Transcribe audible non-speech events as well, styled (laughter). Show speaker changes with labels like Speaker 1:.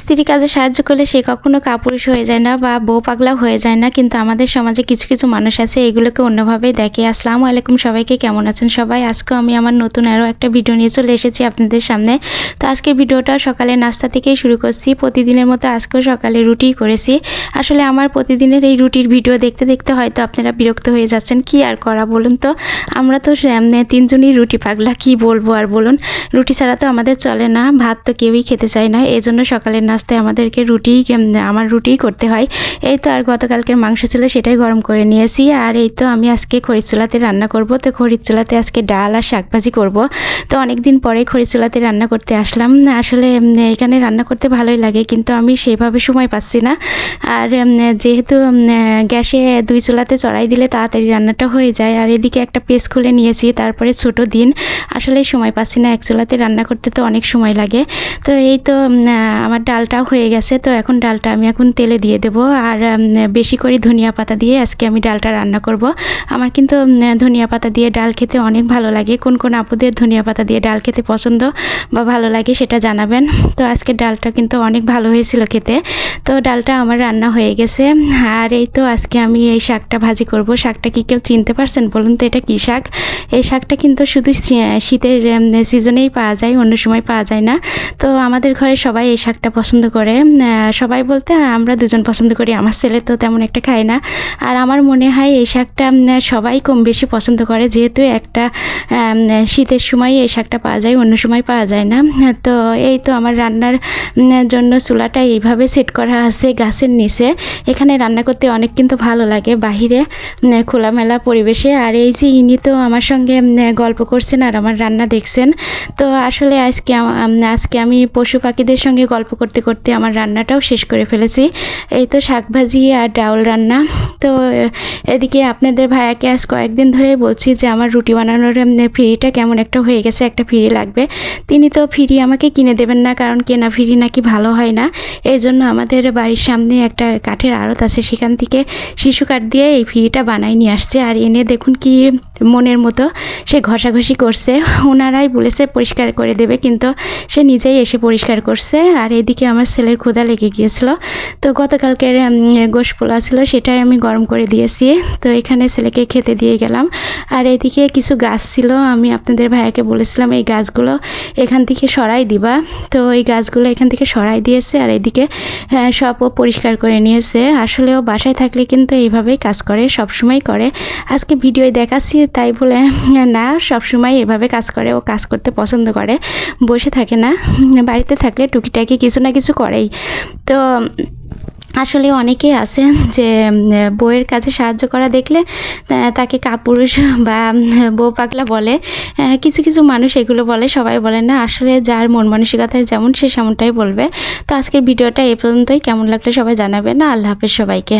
Speaker 1: স্ত্রী কাজে সাহায্য করলে সে কখনো কাপুরুষ হয়ে যায় না বা বউ পাগলা হয়ে যায় না, কিন্তু আমাদের সমাজে কিছু কিছু মানুষ আছে, এগুলোকে অন্যভাবেই দেখে। আসসালামু আলাইকুম সবাইকে, কেমন আছেন সবাই? আজকে আমি আমার নতুন আরও একটা ভিডিও নিয়ে চলে এসেছি আপনাদের সামনে। তো আজকের ভিডিওটা সকালে নাস্তা থেকেই শুরু করছি। প্রতিদিনের মতো আজকেও সকালে রুটি করেছি। আসলে আমার প্রতিদিনের এই রুটির ভিডিও দেখতে দেখতে হয়তো আপনারা বিরক্ত হয়ে যাচ্ছেন। কি আর করা বলুন তো? আমরা তো তিনজনই রুটি পাগলা, কি বলব আর বলুন? রুটি ছাড়া তো আমাদের চলে না। ভাত তো কেউই খেতে চায় না। এই জন্য সকালের নাস্তায় আমাদেরকে রুটি আমার রুটিই করতে হয়। এই তো আর গতকালকের মাংস ছিল সেটাই গরম করে নিয়েছি। আর এই তো আমি আজকে খড়ির চুলাতে রান্না করব। তো খড়ির চুলাতে আজকে ডাল আর শাকভাজি করব। তো অনেক দিন পরে খড়ির চুলাতে রান্না করতে আসলাম। আসলে এখানে রান্না করতে ভালোই লাগে, কিন্তু আমি সেভাবে সময় পাচ্ছি না। আর যেহেতু গ্যাসে দুই চুলাতে চড়াই দিলে তাড়াতাড়ি রান্নাটা হয়ে যায়। আর এদিকে একটা পেস খুলে নিয়েছি, তারপরে ছোট দিন। আসলে সময় পাচ্ছি না, এক চুলাতে রান্না করতে তো অনেক সময় লাগে। তো এই তো আমার ডালটাও হয়ে গেছে, তো এখন ডালটা আমি এখন তেলে দিয়ে দেবো। আর বেশি করে ধনিয়া পাতা দিয়ে আজকে আমি ডালটা রান্না করব। আমার কিন্তু ধনিয়া পাতা দিয়ে ডাল খেতে অনেক ভালো লাগে। কোন কোন আপুদের ধনিয়া পাতা দিয়ে ডাল খেতে পছন্দ বা ভালো লাগে সেটা জানাবেন। তো আজকে ডালটা কিন্তু অনেক ভালো হয়েছিল খেতে। তো ডালটা আমার রান্না হয়ে গেছে। আর এই তো আজকে আমি এই শাকটা ভাজি করব। শাকটা কি কেউ চিনতে পারছেন বলুন তো, এটা কী শাক? এই শাকটা কিন্তু শুধু শীতের সিজনেই পাওয়া যায়, অন্য সময় পাওয়া যায় না। তো আমাদের ঘরে সবাই এই শাকটা পছন্দ করে সবাই বলতে আমরা দুজন পছন্দ করি, আমার ছেলে তো তেমন একটা খায় না। আর আমার মনে হয় এই শাকটা সবাই কম বেশি পছন্দ করে, যেহেতু একটা শীতের সময় এই শাকটা পাওয়া যায়, অন্য সময় পাওয়া যায় না। তো এই তো আমার রান্নার জন্য চুলাটা এইভাবে সেট করা আছে গাছের নিচে। এখানে রান্না করতে অনেক কিন্তু ভালো লাগে বাহিরে খোলামেলা পরিবেশে। আর এই যে ইনি তো আমার সঙ্গে গল্প করছেন আর আমার রান্না দেখছেন। তো আসলে আজকে আজকে আমি পশু পাখিদের সঙ্গে গল্প করতে করতে করতে আমার রান্নাটাও শেষ করে ফেলেছি। এই তো শাকভাজি আর ডাউল রান্না। তো, এদিকে আপনাদের ভাইয়াকে আজ কয়েকদিন ধরেই বলছি যে আমার রুটি বানানোর ফ্রিটা কেমন একটা হয়ে গেছে, একটা ফ্রি লাগবে। তিনি তো ফ্রি আমাকে কিনে দেবেন না, কারণ কেনা ফ্রি নাকি ভালো হয় না। এই জন্য আমাদের বাড়ির সামনে একটা কাঠের আড়ত আছে, সেখান থেকে শিশু কাঠ দিয়ে এই ফ্রিটা বানাই নিয়ে আসছে। আর এনে দেখুন কি মনের মতো। সে ঘষাঘষি করছে। ওনারাই বলেছে পরিষ্কার করে দেবে কিন্তু সে নিজেই এসে পরিষ্কার করছে। আর এদিকে আমার ছেলের ক্ষুদা লেগে গিয়েছিল। তো গতকালকের গোশ পোলা ছিল সেটাই আমি গরম করে দিয়েছি। তো এখানে ছেলেকে খেতে দিয়ে গেলাম। আর এদিকে কিছু গাছ ছিল আমি আপনাদের ভাইয়াকে বলেছিলাম এই গাছগুলো এখান থেকে সরাই দিবা। তো এই গাছগুলো এখান থেকে সরাই দিয়েছে আর এদিকে হ্যাঁ, সব পরিষ্কার করে নিয়েছে। আসলেও বাসায় থাকলে কিন্তু এইভাবেই কাজ করে সব সময় করে। আজকে ভিডিও দেখাচ্ছি তাই বলে (laughs) না সব সময় এভাবে কাজ করে ও কাজ করতে পছন্দ করে। বসে থাকে না বাড়িতে থাকলে টুকিটাকি কিছু না কিছু করেই। তো আসলে অনেকেই আছে যে উম, বউয়ের কাছে সাহায্য করা দেখলে তাকে কাপুরুষ বা বউ পাগলা বলে। কিছু কিছু মানুষ এগুলো বলে সবাই বলে না আসলে যার মন মানসিকতা যেমন সে সেমনটাই বলবে। তো আজকের ভিডিওটা এ পর্যন্তই কেমন লাগলে সবাই জানাবেন আল্লাহ হাফেজ সবাইকে।